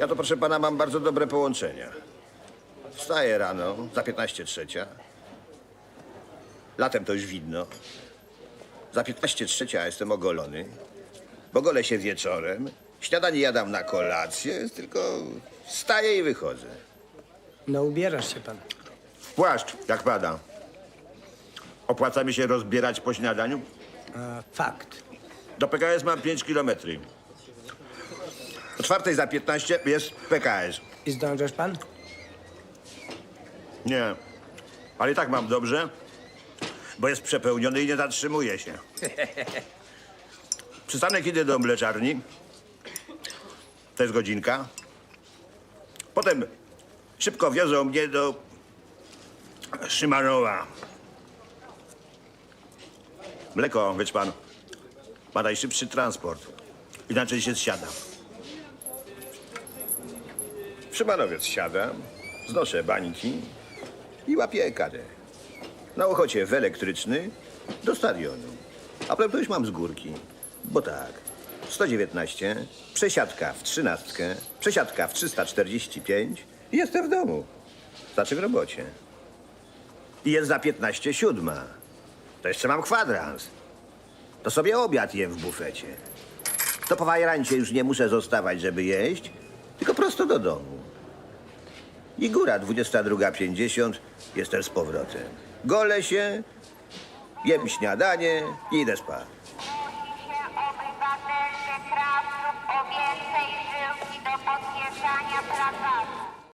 Ja to, proszę pana, mam bardzo dobre połączenia. Wstaję rano, za 15 trzecia. Latem to już widno. Za 15 trzecia jestem ogolony. Bo golę się wieczorem. Śniadanie jadam na kolację, tylko wstaję i wychodzę. No ubierasz się pan. Płaszcz, jak pada. Opłaca mi się rozbierać po śniadaniu? A, fakt. Do PKS mam 5 kilometrów. O czwartej za 15 jest PKS. I zdążysz pan? Nie, ale i tak mam dobrze, bo jest przepełniony i nie zatrzymuje się. Przystanek idę do mleczarni. To jest godzinka. Potem szybko wiozą mnie do Szymanowa. Mleko, wiesz pan, ma najszybszy transport. Inaczej się zsiada. W Szymanowiec siadam, znoszę bańki i łapię karę. Na Ochocie w elektryczny do stadionu. A już mam z górki. Bo tak, 119, przesiadka w trzynastkę, przesiadka w 345 i jestem w domu. Znaczy w robocie. I jest za 15 siódma. To jeszcze mam kwadrans. To sobie obiad jem w bufecie. To po fajrancie już nie muszę zostawać, żeby jeść, tylko prosto do domu. I góra 22.50, jestem z powrotem. Golę się, jem śniadanie i idę spać.